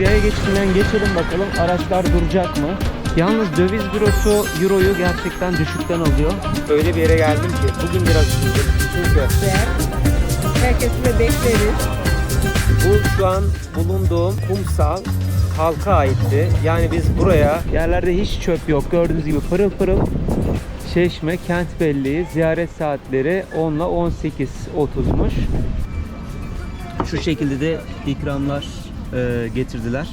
Yaya geçitinden geçelim bakalım araçlar duracak mı? Yalnız döviz bürosu euroyu gerçekten düşükten alıyor. Öyle bir yere geldim ki bugün biraz üzüldüm. Çünkü Herkesi de bekleriz. bu şu an bulunduğum kumsal halka aitti. Yani biz buraya yerlerde hiç çöp yok. Gördüğünüz gibi pırıl pırıl Çeşme kent belleği ziyaret saatleri 10 ile 18.30'muş. Şu şekilde de ikramlar e, getirdiler.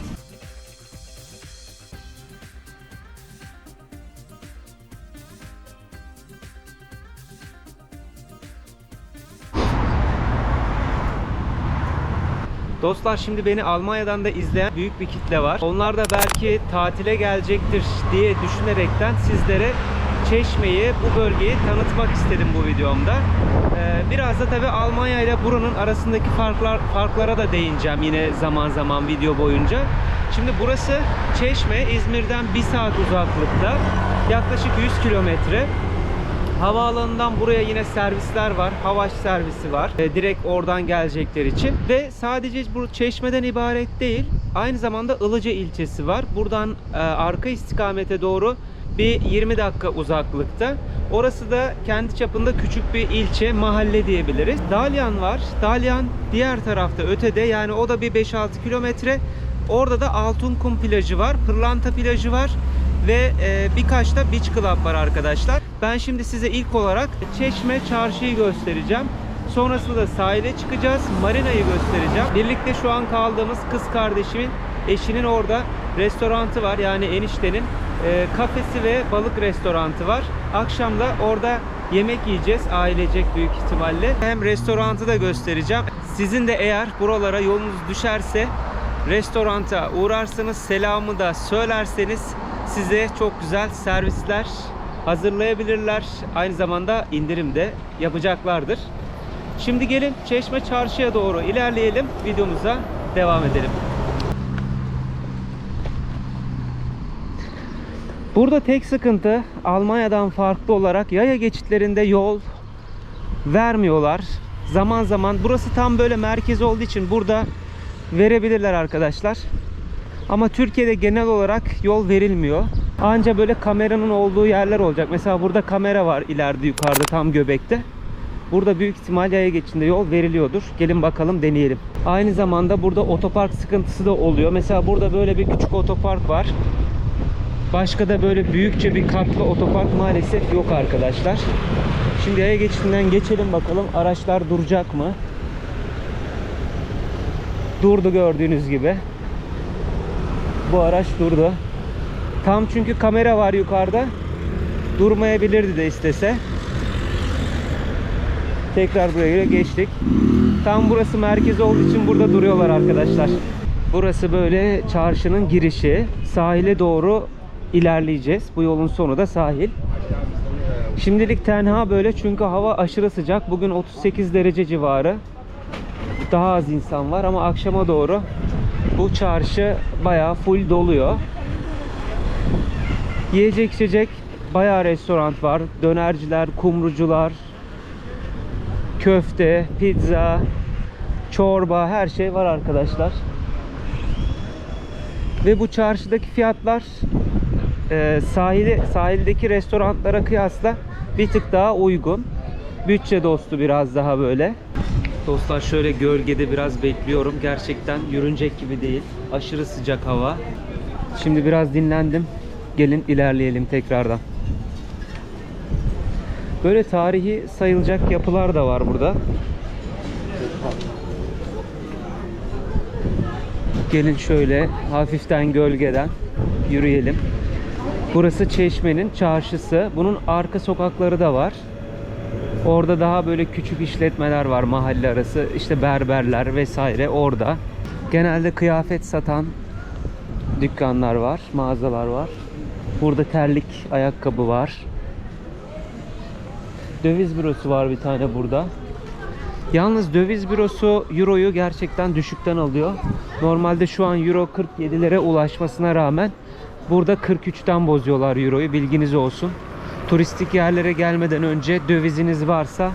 Dostlar şimdi beni Almanya'dan da izleyen büyük bir kitle var. Onlar da belki tatile gelecektir diye düşünerekten sizlere Çeşme'yi, bu bölgeyi tanıtmak istedim bu videomda. Ee, biraz da tabii Almanya ile buranın arasındaki farklar farklara da değineceğim yine zaman zaman video boyunca. Şimdi burası Çeşme, İzmir'den 1 saat uzaklıkta. Yaklaşık 100 kilometre. Havaalanından buraya yine servisler var. Havaş servisi var. E, direkt oradan gelecekler için. Ve sadece bu Çeşme'den ibaret değil. Aynı zamanda Ilıca ilçesi var. Buradan e, arka istikamete doğru bir 20 dakika uzaklıkta. Orası da kendi çapında küçük bir ilçe, mahalle diyebiliriz. Dalyan var. Dalyan diğer tarafta ötede yani o da bir 5-6 kilometre. Orada da Altınkum plajı var, Pırlanta plajı var ve e, birkaç da beach club var arkadaşlar. Ben şimdi size ilk olarak Çeşme çarşıyı göstereceğim. Sonrasında da sahile çıkacağız. Marina'yı göstereceğim. Birlikte şu an kaldığımız kız kardeşimin eşinin orada restorantı var. Yani eniştenin e, kafesi ve balık restorantı var. Akşam da orada yemek yiyeceğiz ailecek büyük ihtimalle. Hem restorantı da göstereceğim. Sizin de eğer buralara yolunuz düşerse restoranta uğrarsanız selamı da söylerseniz size çok güzel servisler hazırlayabilirler. Aynı zamanda indirim de yapacaklardır. Şimdi gelin Çeşme Çarşı'ya doğru ilerleyelim. Videomuza devam edelim. Burada tek sıkıntı Almanya'dan farklı olarak yaya geçitlerinde yol vermiyorlar. Zaman zaman burası tam böyle merkez olduğu için burada verebilirler arkadaşlar. Ama Türkiye'de genel olarak yol verilmiyor. Anca böyle kameranın olduğu yerler olacak. Mesela burada kamera var ileride yukarıda tam göbekte. Burada büyük ihtimal yaya geçişinde yol veriliyordur. Gelin bakalım deneyelim. Aynı zamanda burada otopark sıkıntısı da oluyor. Mesela burada böyle bir küçük otopark var. Başka da böyle büyükçe bir katlı otopark maalesef yok arkadaşlar. Şimdi yaya geçitinden geçelim bakalım araçlar duracak mı? Durdu gördüğünüz gibi. Bu araç durdu. Tam çünkü kamera var yukarıda. Durmayabilirdi de istese. Tekrar buraya geçtik. Tam burası merkez olduğu için burada duruyorlar arkadaşlar. Burası böyle çarşının girişi. Sahile doğru ilerleyeceğiz. Bu yolun sonu da sahil. Şimdilik tenha böyle çünkü hava aşırı sıcak. Bugün 38 derece civarı. Daha az insan var ama akşama doğru bu çarşı bayağı full doluyor. Yiyecek içecek bayağı restoran var. Dönerciler, kumrucular, köfte, pizza, çorba her şey var arkadaşlar. Ve bu çarşıdaki fiyatlar e, sahili, sahildeki restoranlara kıyasla bir tık daha uygun. Bütçe dostu biraz daha böyle. Dostlar şöyle gölgede biraz bekliyorum. Gerçekten yürünecek gibi değil. Aşırı sıcak hava. Şimdi biraz dinlendim. Gelin ilerleyelim tekrardan. Böyle tarihi sayılacak yapılar da var burada. Gelin şöyle hafiften gölgeden yürüyelim. Burası Çeşme'nin çarşısı. Bunun arka sokakları da var. Orada daha böyle küçük işletmeler var mahalle arası. İşte berberler vesaire orada. Genelde kıyafet satan dükkanlar var, mağazalar var. Burada terlik, ayakkabı var. Döviz bürosu var bir tane burada. Yalnız döviz bürosu euroyu gerçekten düşükten alıyor. Normalde şu an euro 47'lere ulaşmasına rağmen burada 43'ten bozuyorlar euroyu bilginiz olsun. Turistik yerlere gelmeden önce döviziniz varsa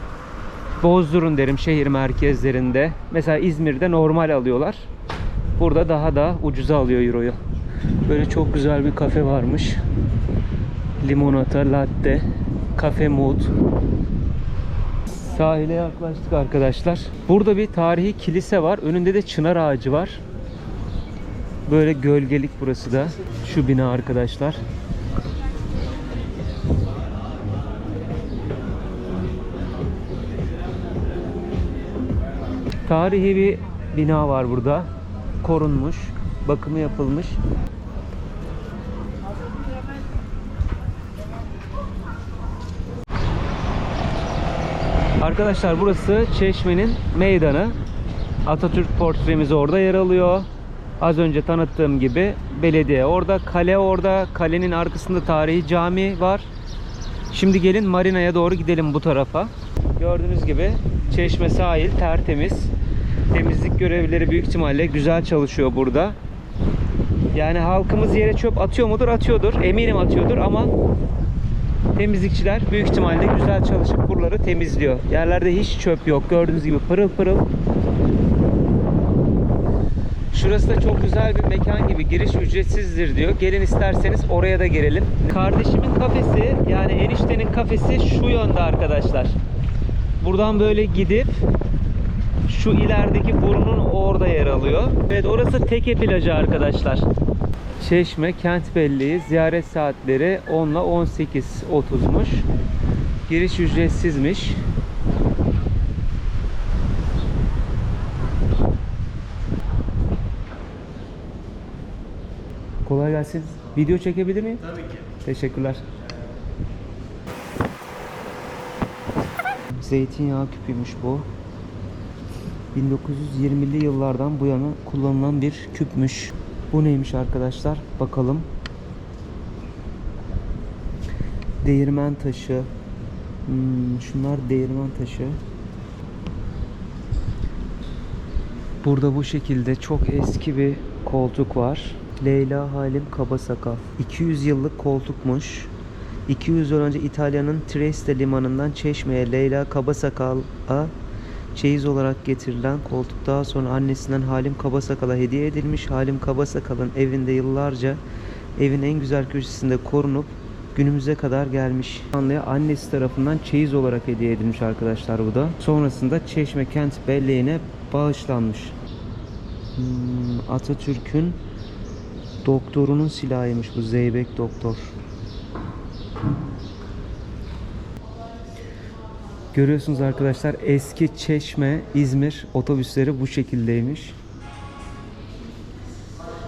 bozdurun derim şehir merkezlerinde. Mesela İzmir'de normal alıyorlar. Burada daha da ucuza alıyor euroyu. Böyle çok güzel bir kafe varmış. Limonata, latte, kafe mood. Sahile yaklaştık arkadaşlar. Burada bir tarihi kilise var. Önünde de çınar ağacı var. Böyle gölgelik burası da. Şu bina arkadaşlar. Tarihi bir bina var burada. Korunmuş, bakımı yapılmış. Arkadaşlar burası Çeşme'nin meydanı. Atatürk portremiz orada yer alıyor. Az önce tanıttığım gibi belediye orada, kale orada, kalenin arkasında tarihi cami var. Şimdi gelin marinaya doğru gidelim bu tarafa. Gördüğünüz gibi Çeşme sahil tertemiz. Temizlik görevlileri büyük ihtimalle güzel çalışıyor burada. Yani halkımız yere çöp atıyor mudur? Atıyordur. Eminim atıyordur ama temizlikçiler büyük ihtimalle güzel çalışıp buraları temizliyor. Yerlerde hiç çöp yok. Gördüğünüz gibi pırıl pırıl. Şurası da çok güzel bir mekan gibi. Giriş ücretsizdir diyor. Gelin isterseniz oraya da girelim. Kardeşimin kafesi yani eniştenin kafesi şu yönde arkadaşlar. Buradan böyle gidip şu ilerideki burnun orada yer alıyor. Evet orası Teke plajı arkadaşlar. Çeşme Kent Belleği ziyaret saatleri 10 ile 18.30'muş. Giriş ücretsizmiş. Gelsin. Video çekebilir miyim? Tabii ki. Teşekkürler. Zeytinyağı küpüymüş bu. 1920'li yıllardan bu yana kullanılan bir küpmüş. Bu neymiş arkadaşlar? Bakalım. Değirmen taşı. Hmm, şunlar değirmen taşı. Burada bu şekilde çok eski bir koltuk var. Leyla Halim Kabasakal. 200 yıllık koltukmuş. 200 yıl önce İtalya'nın Trieste limanından Çeşme'ye Leyla Kabasakal'a çeyiz olarak getirilen koltuk daha sonra annesinden Halim Kabasakal'a hediye edilmiş. Halim Kabasakal'ın evinde yıllarca evin en güzel köşesinde korunup günümüze kadar gelmiş. Anlıya annesi tarafından çeyiz olarak hediye edilmiş arkadaşlar bu da. Sonrasında Çeşme Kent Belleği'ne bağışlanmış. Hmm, Atatürk'ün doktorunun silahıymış bu Zeybek doktor. Görüyorsunuz arkadaşlar eski Çeşme İzmir otobüsleri bu şekildeymiş.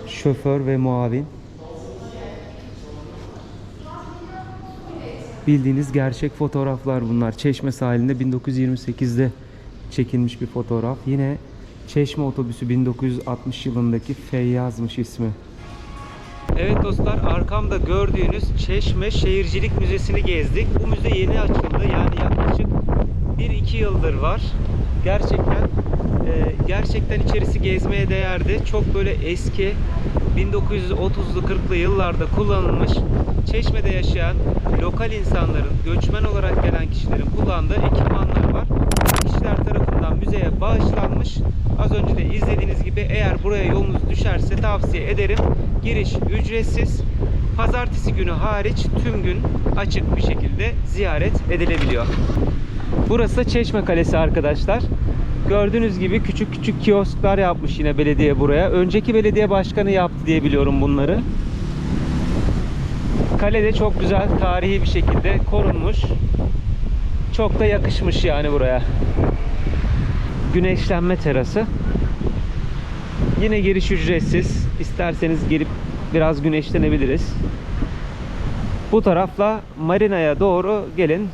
Şoför ve muavin. Bildiğiniz gerçek fotoğraflar bunlar. Çeşme sahilinde 1928'de çekilmiş bir fotoğraf. Yine Çeşme otobüsü 1960 yılındaki Feyyaz'mış ismi. Evet dostlar arkamda gördüğünüz Çeşme Şehircilik Müzesi'ni gezdik. Bu müze yeni açıldı. Yani yaklaşık 1-2 yıldır var. Gerçekten e, gerçekten içerisi gezmeye değerdi. Çok böyle eski 1930'lu 40'lı yıllarda kullanılmış Çeşme'de yaşayan lokal insanların, göçmen olarak gelen kişilerin kullandığı ekipmanlar var. Kişiler tarafından müzeye bağışlanmış. Az önce de izlediğiniz gibi eğer buraya yolunuz düşerse tavsiye ederim. Giriş ücretsiz. Pazartesi günü hariç tüm gün açık bir şekilde ziyaret edilebiliyor. Burası da Çeşme Kalesi arkadaşlar. Gördüğünüz gibi küçük küçük kiosklar yapmış yine belediye buraya. Önceki belediye başkanı yaptı diye biliyorum bunları. Kale de çok güzel tarihi bir şekilde korunmuş. Çok da yakışmış yani buraya. Güneşlenme terası. Yine giriş ücretsiz. İsterseniz girip biraz güneşlenebiliriz. Bu tarafla marinaya doğru gelin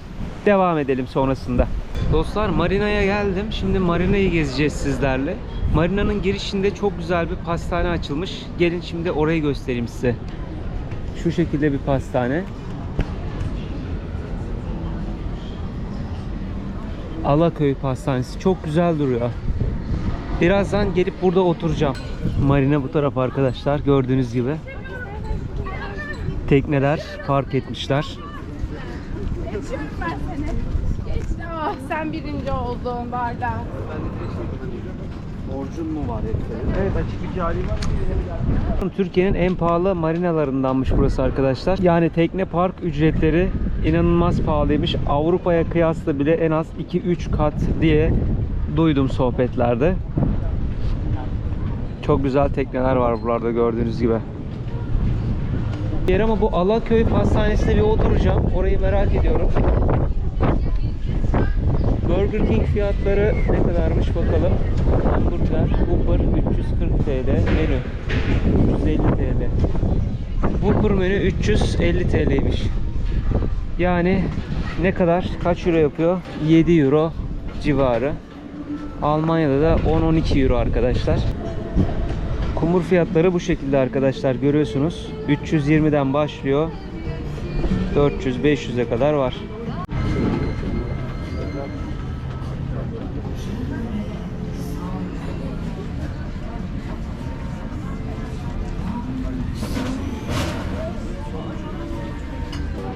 devam edelim sonrasında. Dostlar marinaya geldim. Şimdi marinayı gezeceğiz sizlerle. Marinanın girişinde çok güzel bir pastane açılmış. Gelin şimdi orayı göstereyim size. Şu şekilde bir pastane. Alaköy Pastanesi çok güzel duruyor. Birazdan gelip burada oturacağım. Marina bu taraf arkadaşlar gördüğünüz gibi. Tekneler park etmişler. Geçtim ben seni. Geçtim. Ah sen birinci oldun barda. Borcun mu var etleri? Evet açık bir hali var. Türkiye'nin en pahalı marinalarındanmış burası arkadaşlar. Yani tekne park ücretleri inanılmaz pahalıymış. Avrupa'ya kıyasla bile en az 2-3 kat diye duydum sohbetlerde. Çok güzel tekneler var buralarda gördüğünüz gibi. Yer ama bu Alaköy Pastanesi'ne bir oturacağım. Orayı merak ediyorum. Burger King fiyatları ne kadarmış bakalım. Hamburger, Whopper 340 TL, menü 350 TL. Whopper menü 350 TL'ymiş. Yani ne kadar? Kaç euro yapıyor? 7 euro civarı. Almanya'da da 10-12 euro arkadaşlar. Kumur fiyatları bu şekilde arkadaşlar görüyorsunuz. 320'den başlıyor. 400-500'e kadar var.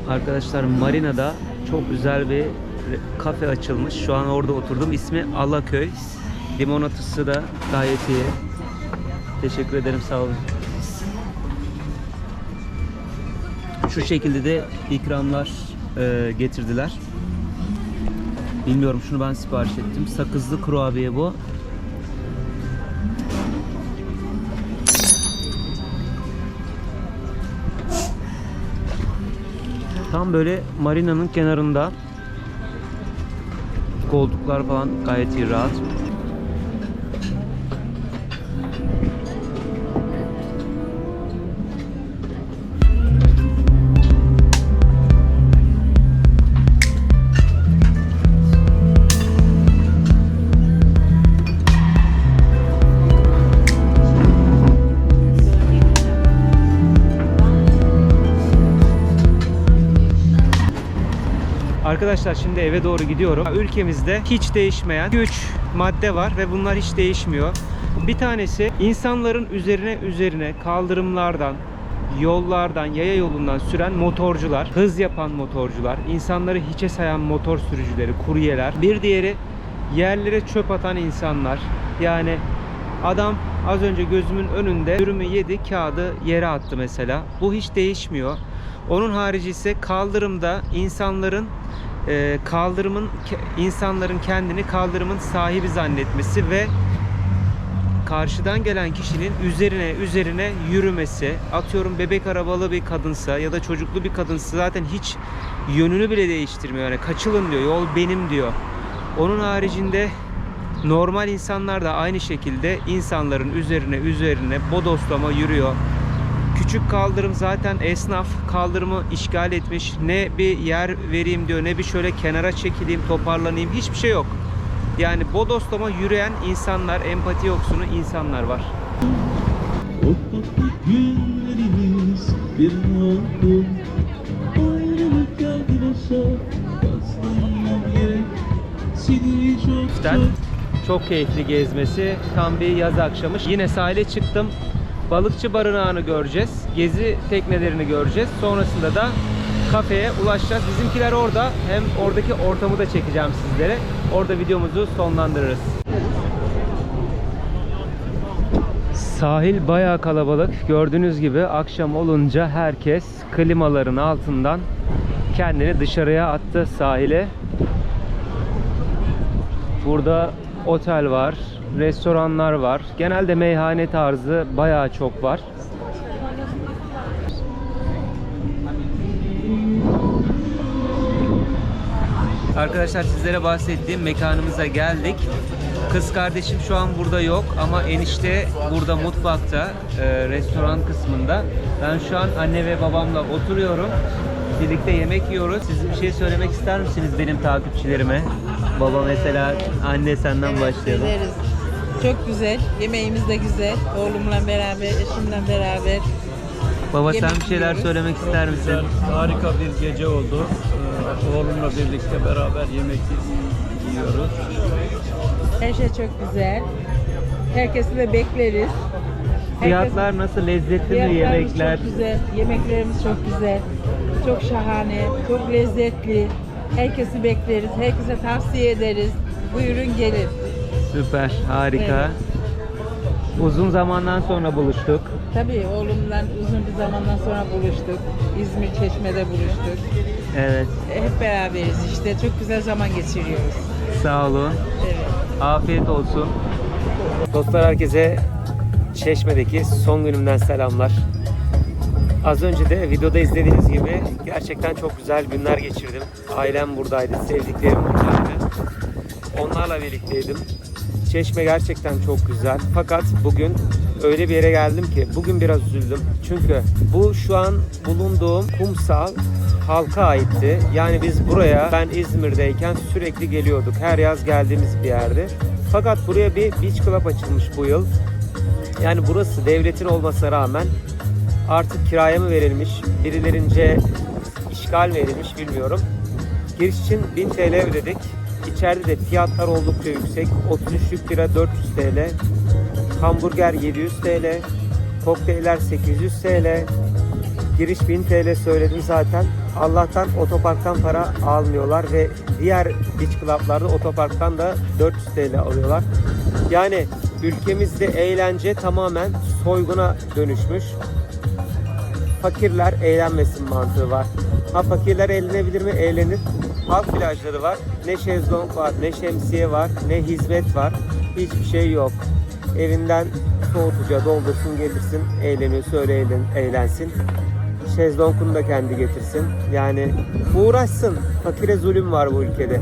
Arkadaşlar Marina'da çok güzel bir kafe açılmış. Şu an orada oturdum. İsmi Alaköy. Limonatası da gayet iyi. Teşekkür ederim sağ olun. Şu şekilde de ikramlar e, getirdiler. Bilmiyorum şunu ben sipariş ettim. Sakızlı kurabiye bu. Tam böyle marinanın kenarında. Koltuklar falan gayet iyi rahat. Arkadaşlar şimdi eve doğru gidiyorum. Ülkemizde hiç değişmeyen 3 madde var ve bunlar hiç değişmiyor. Bir tanesi insanların üzerine üzerine kaldırımlardan, yollardan, yaya yolundan süren motorcular, hız yapan motorcular, insanları hiçe sayan motor sürücüleri, kuryeler. Bir diğeri yerlere çöp atan insanlar. Yani adam az önce gözümün önünde ürümü yedi, kağıdı yere attı mesela. Bu hiç değişmiyor. Onun harici ise kaldırımda insanların e, kaldırımın insanların kendini kaldırımın sahibi zannetmesi ve karşıdan gelen kişinin üzerine üzerine yürümesi. Atıyorum bebek arabalı bir kadınsa ya da çocuklu bir kadınsa zaten hiç yönünü bile değiştirmiyor. Yani kaçılın diyor yol benim diyor. Onun haricinde normal insanlar da aynı şekilde insanların üzerine üzerine bodoslama yürüyor Küçük kaldırım zaten esnaf kaldırımı işgal etmiş. Ne bir yer vereyim diyor ne bir şöyle kenara çekileyim toparlanayım hiçbir şey yok. Yani bodoslama yürüyen insanlar, empati yoksunu insanlar var. O tatlı günlerimiz bir oldu Ayrılık geldi başa Bastığım yere Seni çok Cidden çok çok keyifli gezmesi. Tam bir yaz akşamı. Yine sahile çıktım. Balıkçı barınağını göreceğiz. Gezi teknelerini göreceğiz. Sonrasında da kafeye ulaşacağız. Bizimkiler orada. Hem oradaki ortamı da çekeceğim sizlere. Orada videomuzu sonlandırırız. Sahil bayağı kalabalık. Gördüğünüz gibi akşam olunca herkes klimaların altından kendini dışarıya attı sahile. Burada otel var, restoranlar var. Genelde meyhane tarzı bayağı çok var. Arkadaşlar sizlere bahsettiğim mekanımıza geldik. Kız kardeşim şu an burada yok ama enişte burada mutfakta, e, restoran kısmında. Ben şu an anne ve babamla oturuyorum. Birlikte yemek yiyoruz. Siz bir şey söylemek ister misiniz benim takipçilerime? Baba mesela, anne senden başlayalım. Ederiz. Çok güzel. Yemeğimiz de güzel. Oğlumla beraber, eşimle beraber. Baba sen Yemek bir şeyler yiyoruz. söylemek ister misin? Güzel, harika bir gece oldu. Ee, oğlumla birlikte beraber yemek yiyoruz. Her şey çok güzel. Herkesi de bekleriz. Fiyatlar nasıl? Lezzetli mi yemekler? çok güzel. Yemeklerimiz çok güzel. Çok şahane, çok lezzetli. Herkesi bekleriz. Herkese tavsiye ederiz. Buyurun gelin. Süper, harika. Evet. Uzun zamandan sonra buluştuk. Tabii oğlumla uzun bir zamandan sonra buluştuk. İzmir Çeşme'de buluştuk. Evet. Hep beraberiz işte. Çok güzel zaman geçiriyoruz. Sağ olun. Evet. Afiyet olsun. Dostlar herkese Çeşme'deki son günümden selamlar. Az önce de videoda izlediğiniz gibi gerçekten çok güzel günler geçirdim. Ailem buradaydı, sevdiklerim buradaydı. Onlarla birlikteydim. Çeşme gerçekten çok güzel. Fakat bugün öyle bir yere geldim ki bugün biraz üzüldüm. Çünkü bu şu an bulunduğum kumsal halka aitti. Yani biz buraya ben İzmir'deyken sürekli geliyorduk. Her yaz geldiğimiz bir yerdi. Fakat buraya bir beach club açılmış bu yıl. Yani burası devletin olmasına rağmen artık kiraya mı verilmiş, birilerince işgal mi edilmiş bilmiyorum. Giriş için 1000 TL ödedik. İçeride de fiyatlar oldukça yüksek. 33 lira 400 TL. Hamburger 700 TL. Kokteyller 800 TL. Giriş 1000 TL söyledim zaten. Allah'tan otoparktan para almıyorlar ve diğer beach club'larda otoparktan da 400 TL alıyorlar. Yani ülkemizde eğlence tamamen soyguna dönüşmüş fakirler eğlenmesin mantığı var. Ha fakirler eğlenebilir mi? Eğlenir. Halk plajları var. Ne şezlong var, ne şemsiye var, ne hizmet var. Hiçbir şey yok. Evinden soğutucuya doldursun gelirsin, eğleniyorsa öyle eğlen, eğlensin. Şezlongunu da kendi getirsin. Yani uğraşsın. Fakire zulüm var bu ülkede.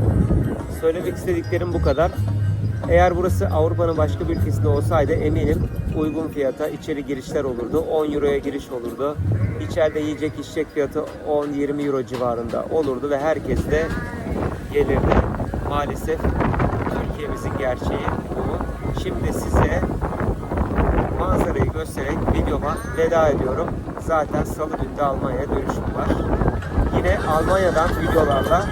Söylemek istediklerim bu kadar. Eğer burası Avrupa'nın başka bir ülkesinde olsaydı eminim uygun fiyata içeri girişler olurdu. 10 euroya giriş olurdu. İçeride yiyecek içecek fiyatı 10-20 euro civarında olurdu ve herkes de gelirdi. Maalesef Türkiye'mizin gerçeği bu. Şimdi size manzarayı göstererek videoma veda ediyorum. Zaten salı günü Almanya'ya dönüşüm var. Yine Almanya'dan videolarla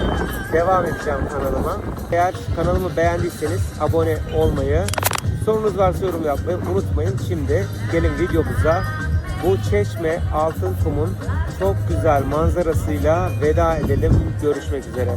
devam edeceğim kanalıma. Eğer kanalımı beğendiyseniz abone olmayı, sorunuz varsa yorum yapmayı unutmayın. Şimdi gelin videomuza bu Çeşme Altın Kum'un çok güzel manzarasıyla veda edelim. Görüşmek üzere.